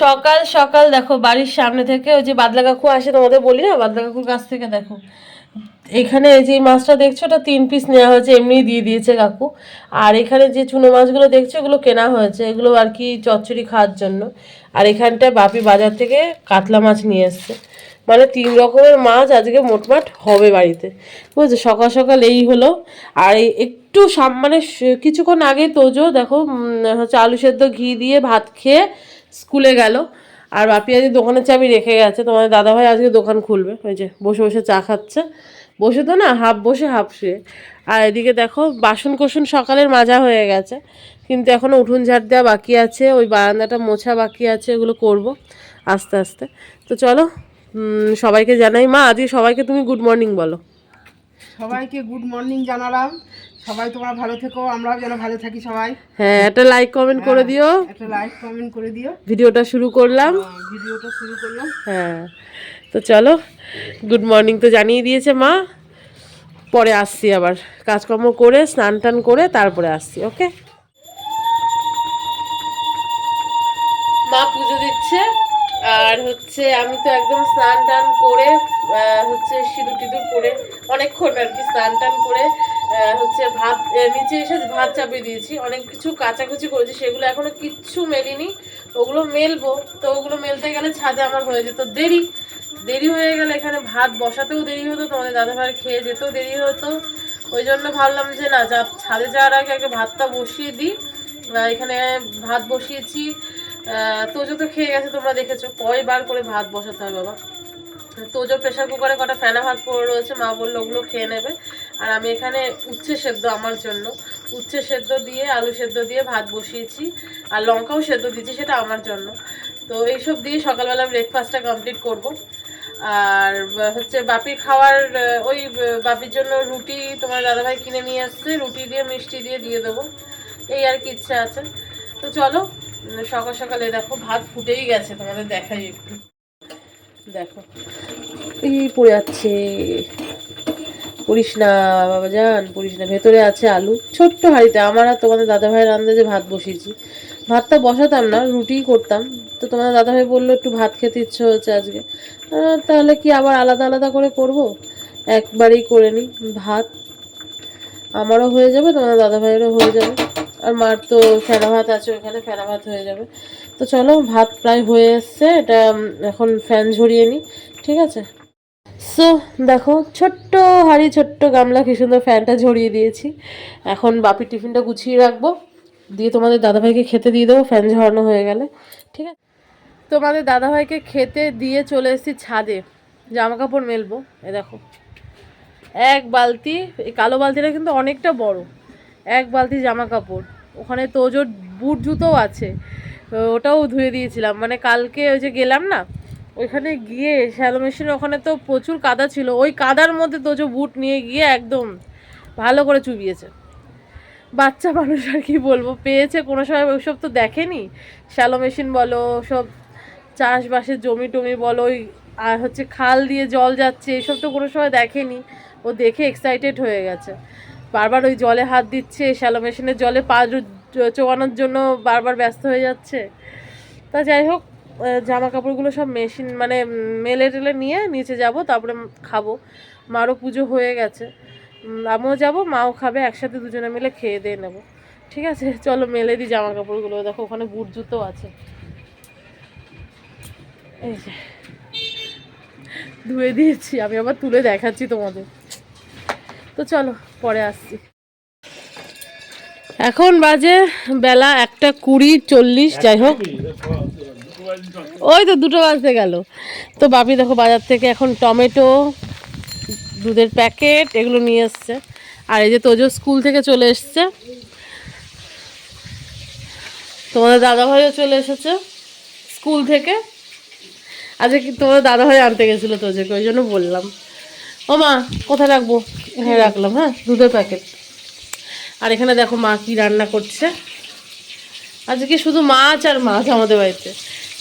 সকাল সকাল দেখো, বাড়ির সামনে থেকে ওই যে বাদলা কাকু আসে, তোমাদের বলি না? বাদলা কাকুর কাছ থেকে দেখো। এখানে যে মাছটা দেখছ, ওটা তিন পিস নেওয়া হয়েছে এমনি দিয়ে দিয়েছে কাকু। আর এখানে যে চুনো মাছগুলো দেখছ, এগুলো কেনা হয়েছে। এগুলো আর কি চচ্চড়ি খাওয়ার জন্য। আর এখানটায় বাপি বাজার থেকে কাতলা মাছ নিয়ে এসছে। মানে তিন রকমের মাছ আজকে মোটমাট হবে বাড়িতে। বুঝছ? সকাল সকাল এই হলো। আর একটু সাম মানে কিছুক্ষণ আগে তোজো, দেখো হচ্ছে আলু সেদ্ধ ঘি দিয়ে ভাত খেয়ে স্কুলে গেল। আর বাপি আজকে দোকানের চাবি রেখে গেছে। তোমাদের দাদাভাই আজকে দোকান খুলবে। ওই যে বসে বসে চা খাচ্ছে। বসে তো না, হাফ বসে, হাফ শুয়ে। আর এদিকে দেখো বাসন কোসন সকালের মাজা হয়ে গেছে। কিন্তু এখনও উঠোন ঝাড় দেওয়া বাকি আছে। ওই বারান্দাটা মোছা বাকি আছে এগুলো করব আস্তে আস্তে। তো চলো সবাইকে জানাই। মা, আজকে সবাইকে তুমি গুড মর্নিং বলো। সবাইকে গুড মর্নিং জানালাম। সবাই তোমরা ভালো থেকো আমরাও যেন ভালো থাকি সবাই। হ্যাঁ একটা লাইক কমেন্ট করে দিও। একটা লাইক কমেন্ট করে দিও। ভিডিওটা শুরু করলাম। ভিডিওটা শুরু করলাম। হ্যাঁ তো চলো গুড মর্নিং তো জানিয়ে দিয়েছে মা। পরে আসছি আবার। কাজকর্ম করে স্নান টান করে তারপরে আসছি ওকে মা পুজো দিচ্ছে আর হচ্ছে আমি তো একদম স্নান টান করে হচ্ছে সিঁদুর টিঁদুর করে অনেকক্ষণ আর কি স্নান টান করে হচ্ছে ভাত নিচে এসে ভাত চাপিয়ে দিয়েছি। অনেক কিছু কাচাকুচি করেছি, সেগুলো এখনও কিচ্ছু মেলিনি। ওগুলো মেলবো, তো ওগুলো মেলতে গেলে ছাদে আমার হয়ে যেত দেরি। দেরি হয়ে গেলে এখানে ভাত বসাতেও দেরি হতো, তোমাদের দাদাভাই খেয়ে যেতেও দেরি হতো। ওই জন্য ভাবলাম যে না, যা, ছাদে যাওয়ার আগে আগে ভাতটা বসিয়ে দিই। এখানে ভাত বসিয়েছি। তোজো তো খেয়ে গেছে, তোমরা দেখেছ। কয়বার করে ভাত বসাতে হয়, বাবা। তোজোর প্রেশার কুকারে কটা ফেনা ভাত পড়ে রয়েছে, মা বলল ওগুলো খেয়ে নেবে। আর আমি এখানে উচ্ছে সেদ্ধ আমার জন্য। উচ্ছে সেদ্ধ দিয়ে, আলু সেদ্ধ দিয়ে ভাত বসিয়েছি, আর লঙ্কাও সেদ্ধ দিয়েছি, সেটা আমার জন্য। তো এইসব দিয়ে সকালবেলা ব্রেকফাস্টটা কমপ্লিট করব। আর হচ্ছে বাপির খাওয়ার ওই বাপির জন্য রুটি তোমার দাদাভাই কিনে নিয়ে আসছে, রুটি দিয়ে, মিষ্টি দিয়ে দিয়ে দেবো। এই আর কি ইচ্ছা আছে। তো চলো সকাল সকালে দেখো, ভাত ফুটেই গেছে, তোমাদের দেখাই একটু। দেখো। এই পড়ে যাচ্ছে পড়িস না বাবা যান পড়িস না ভেতরে আছে আলু। ছোট্ট হাঁড়িতে, আমার আর তোমাদের দাদা দাদাভাইয়ের আন্দাজে ভাত বসিয়েছি। ভাতটা বসাতাম না, রুটিই করতাম। তো তোমাদের দাদাভাই বলল, একটু ভাত খেতে ইচ্ছে হচ্ছে আজকে। তাহলে কি আবার আলাদা আলাদা করে করব? একবারেই করে নিই ভাত। আমারও হয়ে যাবে, তোমাদের দাদাভাইয়েরও হয়ে যাবে। আর মার তো ফেনা ভাত আছে ওখানে ফেনা ভাত হয়ে যাবে। তো চলো, ভাত প্রায় হয়ে এসছে, এটা এখন ফ্যান ঝরিয়ে নিই ঠিক আছে? সো দেখো, ছোট্ট হাঁড়ি, ছোট্ট গামলা, কি সুন্দর ফ্যানটা ঝরিয়ে দিয়েছি। এখন বাপির টিফিনটা গুছিয়ে রাখব। দিয়ে তোমাদের দাদাভাইকে খেতে দিয়ে দেবো, ফ্যান ঝরানো হয়ে গেলে। ঠিক আছে? তোমাদের দাদাভাইকে খেতে দিয়ে চলে এসেছি ছাদে। জামা কাপড় মেলবো, এ দেখো। এক বালতি, এই কালো বালতিটা কিন্তু অনেকটা বড়। এক বালতি জামা কাপড় ওখানে তোজোর বুট জুতোও আছে। ওটাও ধুয়ে দিয়েছিলাম। মানে কালকে ওই যে গেলাম না ওইখানে গিয়ে শ্যালো মেশিনের ওখানে তো প্রচুর কাদা ছিল। ওই কাদার মধ্যে তোজো বুট নিয়ে গিয়ে একদম ভালো করে চুবিয়েছে। বাচ্চা মানুষ আর কি বলব, পেয়েছে কোনো সময়, ওইসব তো দেখেনি? শ্যালো মেশিন বলো, সব চাষবাসের জমি টমি বলো, ওই, আর হচ্ছে খাল দিয়ে জল যাচ্ছে, এসব তো কোনো সময় দেখেনি। ও দেখে এক্সাইটেড হয়ে গেছে। বারবার ওই জলে হাত দিচ্ছে, শ্যালো মেশিনের জলে পা চোবানোর জন্য বারবার ব্যস্ত হয়ে যাচ্ছে। তা যাই হোক জামা কাপড়গুলো সব মেশিন মানে মেলে টেলে নিয়ে নিচে যাব, তারপরে খাব। মারও পুজো হয়ে গেছে। আমিও যাব, মাও খাবে, একসাথে দুজনে মিলে খেয়ে দিয়ে নেব। ঠিক আছে, চলো মেলে দিই জামা কাপড়গুলো দেখো, ওখানে বুট জুতো আছে। এই যে, ধুয়ে দিয়েছি, আমি আবার তুলে দেখাচ্ছি তোমাদের। তো চলো, পরে আসছি। এখন বাজে বেলা একটা কুড়ি চল্লিশ, যাই হোক। ওই তো দুটো বাজতে গেল। তো বাপি দেখো বাজার থেকে এখন টমেটো, দুধের প্যাকেট এগুলো নিয়ে এসছে। আর এই যে তোজো স্কুল থেকে চলে এসছে। তোমাদের দাদাভাইও চলে এসেছে স্কুল থেকে। আজকে কি তোমাদের দাদাভাই আনতে গেছিল তোজোকে, ওই জন্য বললাম। ও মা, কোথায় রাখব? এখানে রাখলাম হ্যাঁ দুধের প্যাকেট। আর এখানে দেখো মা কি রান্না করছে। আজকে শুধু মাছ আর মাছ আমাদের বাড়িতে।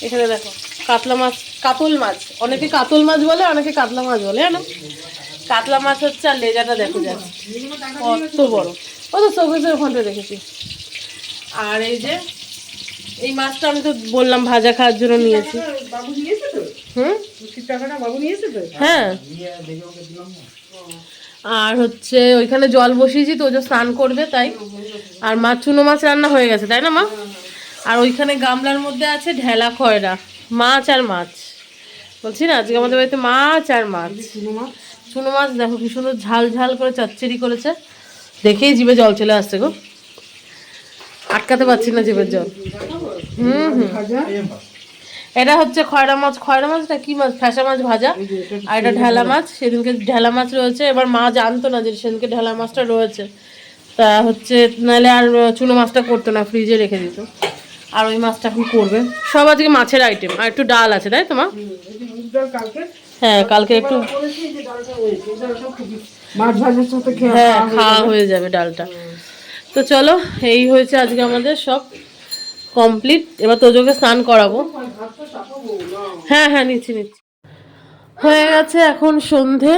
এখানে দেখো, কাতলা মাছ, কাতল মাছ। অনেকে কাতল মাছ বলে, অনেকে কাতলা মাছ বলে, জানো? কাতলা মাছ হচ্ছে, আর লেজাটা দেখো যাচ্ছে কত বড়। ও তো চৌকেশের ওখানটা দেখেছি। আর এই যে, এই মাছটা আমি তো বললাম, ভাজা খাওয়ার জন্য নিয়েছি। হুম? হ্যাঁ। আর হচ্ছে, ওইখানে জল বসিয়েছি, তো ও যে স্নান করবে, তাই। আর মাছ চুনো মাছ রান্না হয়ে গেছে, তাই না মা? আর ওইখানে গামলার মধ্যে আছে ঢেলা খয়রা মাছ আর মাছ। বলছি না আজকে আমাদের বাড়িতে মাছ আর মাছ। চুনো মাছ। চুনো মাছ দেখো কি সুন্দর ঝাল ঝাল করে চচ্চড়ি করেছে। দেখেই জিভে জল চলে আসছে গো। আটকাতে পারছি না জিভের জল। হুম হুম। এটা হচ্ছে খয়রা মাছ। খয়রা মাছটা কি মাছ? ফ্যাসা মাছ ভাজা। আর এটা ঢেলা। মাছ। সেদিনকে ঢেলা মাছ রয়েছে। এবার মা জানতো না যে সেদিনকে ঢেলা মাছটা রয়েছে। তা হচ্ছে নাহলে আর চুনো মাছটা করতো না ফ্রিজে রেখে দিত। আর ওই মাছটা এখন করবে। সব আজকে মাছের আইটেম আর একটু ডাল আছে তাই তো মা? হুম, এই যে মুগ ডাল কালকে। হ্যাঁ কালকে একটু হ্যাঁ খাওয়া হয়ে যাবে। ডালটা। তো চলো এই হয়েছে আজকে আমাদের সব কমপ্লিট এবার তোজোকে স্নান করাবো। হ্যাঁ হ্যাঁ নিচ্ছি নিচ্ছি। হয়ে গেছে এখন সন্ধে।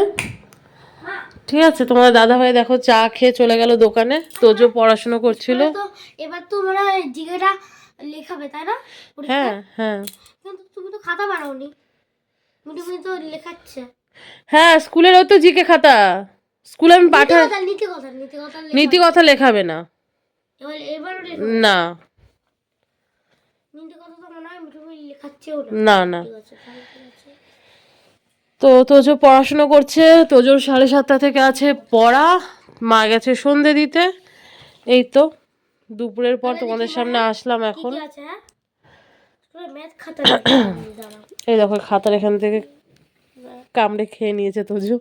ঠিক আছে তোমার দাদা ভাই দেখো চা খেয়ে চলে গেল দোকানে। তোজো পড়াশুনো করছিল। এবার তো জিজ্ঞাসা লেখাবে তাই না? হ্যাঁ হ্যাঁ। কিন্তু তুমি তো খাতা বানাওনি। তো লেখাচ্ছে। হ্যাঁ স্কুলের ওই তো জিকে খাতা। স্কুলে আমি পাঠা নীতি কথা নীতি কথা নীতি কথা লেখাবে না। এবার না। না। না তো তোজো পড়াশুনো করছে তোজোর সাড়ে সাতটা থেকে আছে পড়া মা গেছে সন্ধে দিতে। এই তো। দুপুরের পর তোমাদের সামনে আসলাম এখন। হ্যাঁ? এই দেখো খাতার এখান থেকে কামড়ে খেয়ে নিয়েছে তোজো।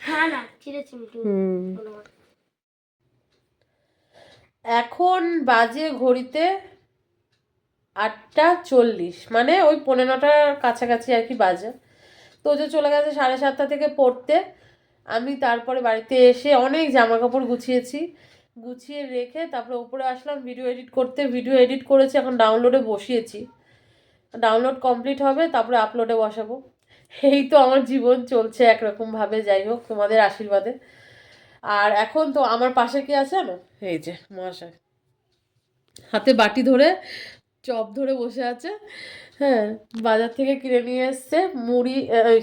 হ্যাঁ। এখন বাজে ঘড়িতে আটটা চল্লিশ মানে ওই পনেরোটার কাছাকাছি আর কি বাজে। তো যে চলে গেছে সাড়ে সাতটা থেকে পড়তে। আমি তারপরে বাড়িতে এসে অনেক জামা কাপড় গুছিয়েছি। গুছিয়ে রেখে তারপরে উপরে আসলাম ভিডিও এডিট করতে ভিডিও এডিট করেছি, এখন ডাউনলোডে বসিয়েছি। ডাউনলোড কমপ্লিট হবে, তারপরে আপলোডে বসাবো। এই তো আমার জীবন চলছে একরকমভাবে, যাই হোক, তোমাদের আশীর্বাদে। আর এখন তো আমার পাশে কি আছে জানো? এই যে, মহাশয়। হাতে বাটি ধরে, চপ ধরে বসে আছে। হ্যাঁ বাজার থেকে কিনে নিয়ে এসছে, মুড়ি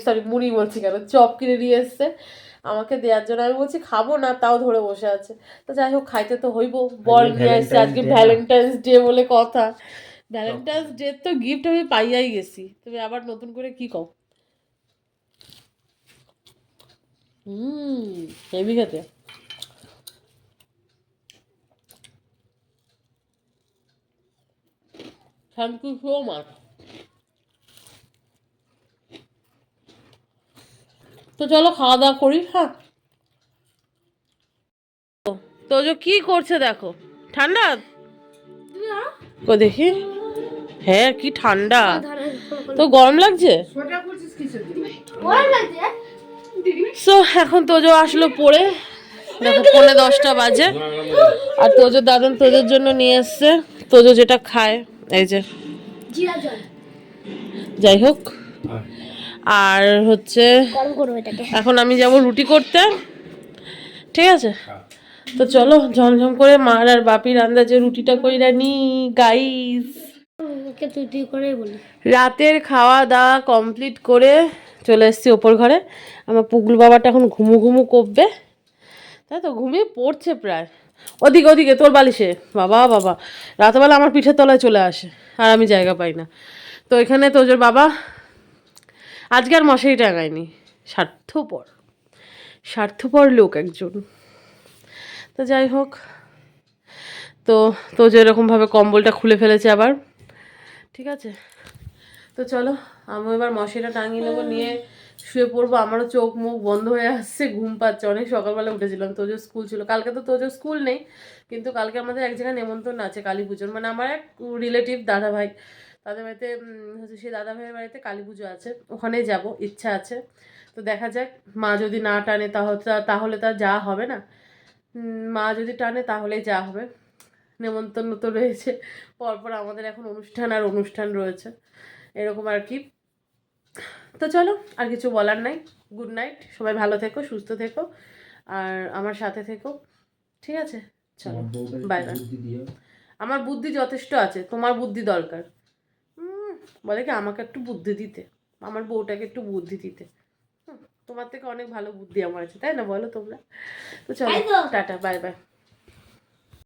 সরি মুড়ি বলছি কেন? চপ কিনে নিয়ে এসছে। আমাকে দেওয়ার জন্য। আমি বলছি খাব না তাও ধরে বসে আছে। তো যাই হোক খাইতে তো হইব। বল নিয়ে এসছে আজকে ভ্যালেন্টাইন্স ডে বলে কথা। ভ্যালেন্টাইন্স ডে তো গিফট আমি পাইয়াই গেছি। তুমি আবার নতুন করে কি কও? হুম হেভি খেতে। থ্যাংক ইউ সো মাচ তো চলো খাওয়া দাওয়া করি হ্যাঁ। তো যে কি করছে দেখো ঠান্ডা? কো দেখি? হ্যাঁ কি ঠান্ডা। তো গরম লাগছে? সো এখন তোজো আসলো পড়ে দেখো পৌনে দশটা বাজে। আর তোজো দাদন তোজোর জন্য নিয়ে এসছে। তোজো যেটা খায় এই যে। যাই হোক। আর হচ্ছে এখন আমি যাব রুটি করতে। ঠিক আছে? তো চলো ঝমঝম করে মার আর বাপির আন্দাজে রুটিটা কইরা নি গাইস রাতের খাওয়া দাওয়া কমপ্লিট করে চলে এসেছি ওপর ঘরে। আমার পুগলু বাবাটা এখন ঘুমু ঘুমু করবে। তাই তো ঘুমিয়ে পড়ছে প্রায়। ওদিকে ওদিকে তোর বালিশে। বাবা বাবা। রাতবেলা আমার পিঠের তলায় চলে আসে আর আমি জায়গা পাই না। তো এখানে তোজোর বাবা আজকে আর মশারি টাঙায়নি। স্বার্থপর। স্বার্থপর লোক একজন। তো যাই হোক, তো তোজো এরকমভাবে কম্বলটা খুলে ফেলেছে আবার। ঠিক আছে? তো চলো আমি এবার মশারিটা টাঙিয়ে নেব, নিয়ে শুয়ে পড়ব। আমারও চোখ মুখ বন্ধ হয়ে আসছে, ঘুম পাচ্ছে। অনেক সকালবেলা উঠেছিলাম তোজো স্কুল ছিল। কালকে তো তোজো স্কুল নেই, কিন্তু কালকে আমাদের এক জায়গায় নেমন্তন্ন আছে কালী পুজোর। মানে আমার এক রিলেটিভ দাদা ভাই তাদের বাড়িতে হচ্ছে সেই দাদা ভাইয়ের বাড়িতে কালী পুজো আছে। ওখানেই যাব ইচ্ছা আছে। তো দেখা যাক মা যদি না টানে তাহলে তাহলে তার যা হবে না। মা যদি টানে তাহলেই যাওয়া হবে। নেমন্তন্ন তো রয়েছে। পরপর আমাদের এখন অনুষ্ঠান আর অনুষ্ঠান রয়েছে। এরকম আর কি। তো চলো আর কিছু বলার নাই। গুড নাইট সবাই ভালো থেকো সুস্থ থেকো। আর আমার সাথে থেকো। ঠিক আছে? চলো। বাই বাই আমার বুদ্ধি যথেষ্ট আছে। তোমার বুদ্ধি দরকার। বলে কি আমাকে একটু বুদ্ধি দিতে। আমার বউটাকে একটু বুদ্ধি দিতে। হুম, তোমার থেকে অনেক ভালো বুদ্ধি আমার আছে তাই না বলো তোমরা? তো চলো টাটা বাই বাই।